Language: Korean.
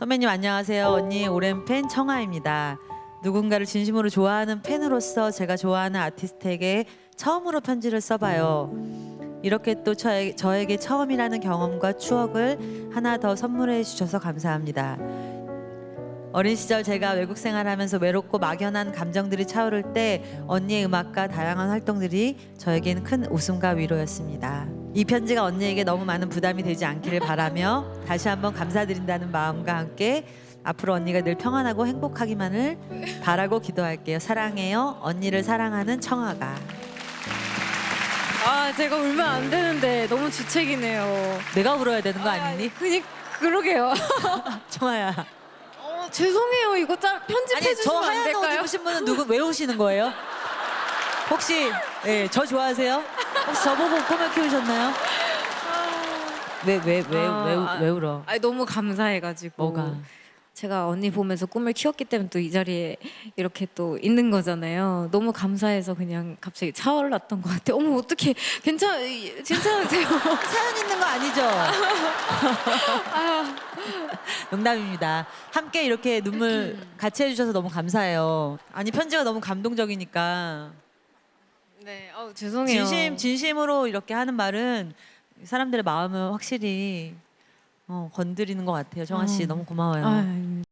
선배님 안녕하세요. 언니 오랜 팬 청아입니다. 누군가를 진심으로 좋아하는 팬으로서 제가 좋아하는 아티스트에게 처음으로 편지를 써봐요. 이렇게 또 저에, 저에게 처음이라는 경험과 추억을 하나 더 선물해 주셔서 감사합니다. 어린 시절 제가 외국 생활하면서 외롭고 막연한 감정들이 차오를 때 언니의 음악과 다양한 활동들이 저에게는 큰 웃음과 위로였습니다. 이 편지가 언니에게 너무 많은 부담이 되지 않기를 바라며 다시 한번 감사드린다는 마음과 함께 앞으로 언니가 늘 평안하고 행복하기만을 바라고 기도할게요. 사랑해요. 언니를 사랑하는 청아가. 아 제가 울면 안 되는데 너무 주책이네요. 내가 울어야 되는 거 아니니? 그니 그러게요. 청아야. 어, 죄송해요. 이거 짤 편집해 아니 저 주시면 안 하얀 옷 될까요? 입으신 분은 누구 왜 오시는 거예요? 혹시 예, 저 좋아하세요? 혹시 저보고 꿈을 키우셨나요? 왜 왜 왜왜 아, 왜 울어? 아니 너무 감사해가지고 뭐가? 제가 언니 보면서 꿈을 키웠기 때문에 또 이 자리에 이렇게 또 있는 거잖아요. 너무 감사해서 그냥 갑자기 차올랐던 것 같아요. 어머 어떻게 괜찮 괜찮으세요? 사연 있는 거 아니죠? 농담입니다. 함께 이렇게 눈물 같이 해주셔서 너무 감사해요. 아니 편지가 너무 감동적이니까 네, 어, 죄송해요. 진심 진심으로 이렇게 하는 말은 사람들의 마음을 확실히 어, 건드리는 것 같아요. 정아 씨 어. 너무 고마워요. 아,